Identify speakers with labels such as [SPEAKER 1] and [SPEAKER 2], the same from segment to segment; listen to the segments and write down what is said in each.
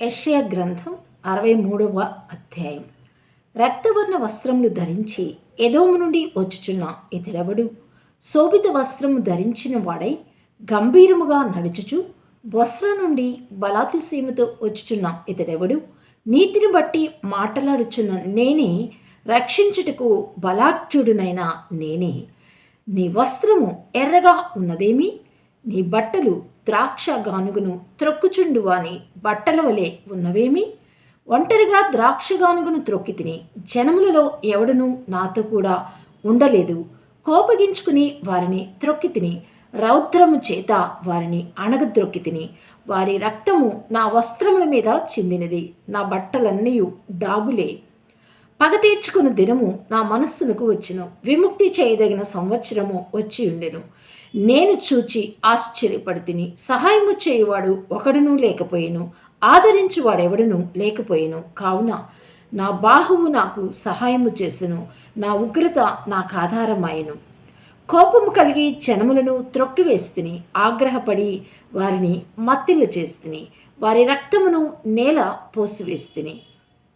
[SPEAKER 1] యెషయా గ్రంథం అరవై మూడవ అధ్యాయం. రక్తవర్ణ వస్త్రములు ధరించి ఎదోము నుండి వచ్చుచున్న ఇతరెవడు శోభిత వస్త్రము ధరించిన వాడై గంభీరముగా నడుచుచు బొస్ర నుండి బలాతిసీమతో వచ్చుచున్న ఇతడెవడు? నీతిని బట్టి మాట్లాడుచున్న నేనే రక్షించుటకు బలాఢ్యుడునైన నేనే. నీ వస్త్రము ఎర్రగా ఉన్నదేమి? నీ బట్టలు ద్రాక్ష గానుగును త్రొక్కుచుండు వాని బట్టల వలె ఉన్నవేమి? ఒంటరిగా ద్రాక్ష గానుగును త్రొక్కి తిని జనములలో ఎవడునూ నాతో కూడా ఉండలేదు. కోపగించుకుని వారిని త్రొక్కి తిని రౌద్రము చేత వారిని అణగద్రొక్కి తిని వారి రక్తము నా వస్త్రముల మీద చిందినది. నా బట్టలన్నీ డాగులే. పగ తీర్చుకున్న దినము నా మనస్సునకు వచ్చును. విముక్తి చేయదగిన సంవత్సరము వచ్చి ఉండెను. నేను చూచి ఆశ్చర్యపడితిని. సహాయము చేయువాడు ఒకడును లేకపోయేను. ఆదరించువాడెవడును లేకపోయేను. కావున నా బాహువు నాకు సహాయము చేసెను. నా ఉగ్రత నాకు ఆధారమాయను. కోపము కలిగి జనములను త్రొక్కివేస్తుని. ఆగ్రహపడి వారిని మత్తిల్లు చేస్తుని వారి రక్తమును నేల పోసివేస్తుని.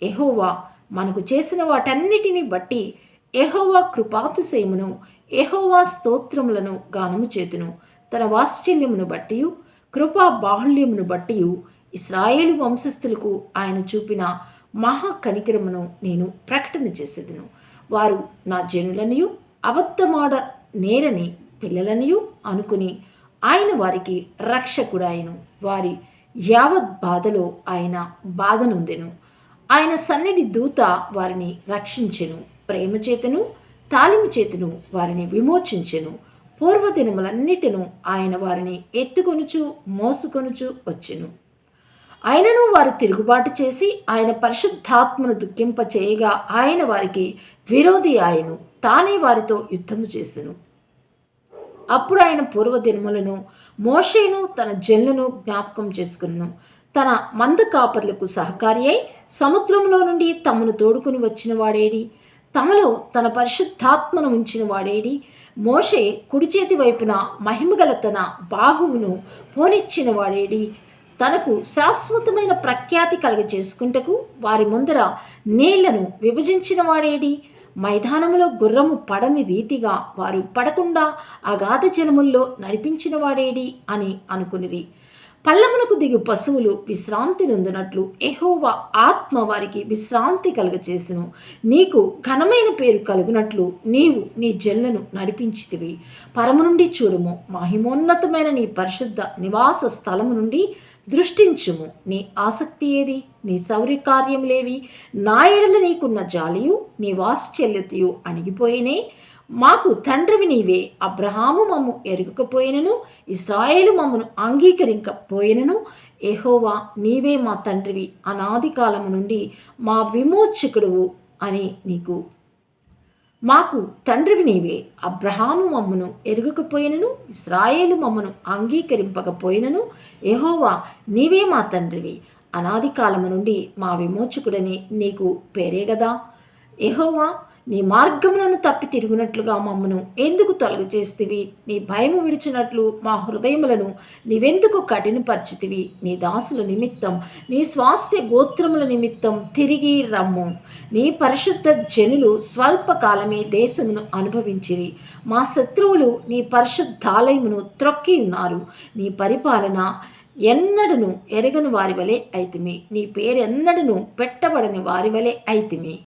[SPEAKER 1] ఎహోవా మనకు చేసిన వాటన్నిటిని బట్టి ఎహోవా కృపాతిశయమును ఎహోవా స్తోత్రములను గానము చేతును. తన వాత్సల్యమును బట్టి కృపా బాహుళ్యమును బట్టి ఇస్రాయేలు వంశస్థులకు ఆయన చూపిన మహా కనికరమును నేను ప్రకటన చేసేదను. వారు నా జనులనియు అబద్ధమాడ నేరని పిల్లలనియు అనుకుని ఆయన వారికి రక్షకుడాయను. వారి యావత్ బాధలో ఆయన బాధనుందెను ఆయన సన్నిధి దూత వారిని రక్షించెను ప్రేమ చేతను తాలిమి చేతను వారిని విమోచించెను. పూర్వదినములన్నిటిను ఆయన వారిని ఎత్తుకొనుచు మోసుకొనుచు వచ్చెను. ఆయనను వారు తిరుగుబాటు చేసి ఆయన పరిశుద్ధాత్మను దుఃఖింప చేయగా ఆయన వారికి విరోధి ఆయను తానే వారితో యుద్ధము చేసెను. అప్పుడు ఆయన పూర్వదినములను మోషేను తన జన్లను జ్ఞాపకం చేసుకును తన మంద కాపర్లకు సహకారి అయి సముద్రంలో నుండి తమను తోడుకుని వచ్చిన వాడేడి. తమలో తన పరిశుద్ధాత్మను ఉంచిన వాడేడి. మోషే కుడి చేతి వైపున మహిమగల తన బాహువును పోనిచ్చిన వాడేడి. తనకు శాశ్వతమైన ప్రఖ్యాతి కలగ చేసుకుంటకు వారి ముందర నీళ్ళను విభజించిన వాడేడి. మైదానంలో గుర్రము పడని రీతిగా వారు పడకుండా అగాధ జలముల్లో నడిపించిన వాడేడి అని అనుకునిరి. పల్లమునకు దిగు పశువులు విశ్రాంతి నొందినట్లు ఎహోవా ఆత్మ వారికి విశ్రాంతి కలుగచేసెను. నీకు ఘనమైన పేరు కలుగునట్లు నీవు నీ జల్లను నడిపించితివి. పరము నుండి చూడుము మహిమోన్నతమైన నీ పరిశుద్ధ నివాస స్థలము నుండి దృష్టించుము. నీ ఆసక్తి ఏది? నీ శౌర్యకార్యములేవి నా ఎడల నీకున్న జాలియు నీ వాత్సల్యతయు అణిగిపోయినే. మాకు తండ్రివి నీవే. అబ్రహాము మమ్ము ఎరుగకపోయినను ఇస్రాయేలు మమ్మను అంగీకరింకపోయినను ఎహోవా నీవే మా తండ్రివి. అనాది కాలము నుండి మా విమోచకుడువు అని నీకు. మాకు తండ్రివి నీవే. అబ్రహాము మమ్మను ఎరుగకపోయినను ఇస్రాయేలు మమ్మను అంగీకరింపకపోయినను ఎహోవా నీవే మా తండ్రివి. అనాది కాలము నుండి మా విమోచకుడని నీకు పేరే గదా. ఎహోవా నీ మార్గములను తప్పి తిరుగునట్లుగా మమ్మను ఎందుకు తొలగి చేస్తివి? నీ భయము విడిచినట్లు మా హృదయములను నీవెందుకు కఠినపరిచితివి? నీ దాసుల నిమిత్తం నీ స్వాస్థ్య గోత్రముల నిమిత్తం తిరిగి రమ్ము. నీ పరిశుద్ధ జనులు స్వల్పకాలమే దేశమును అనుభవించిరి. మా శత్రువులు నీ పరిశుద్ధాలయమును త్రొక్కి ఉన్నారు. నీ పరిపాలన ఎన్నడను ఎరగని వారి వలె అయితిమి. నీ పేరెన్నడను పెట్టబడని వారి వలె అయితిమి.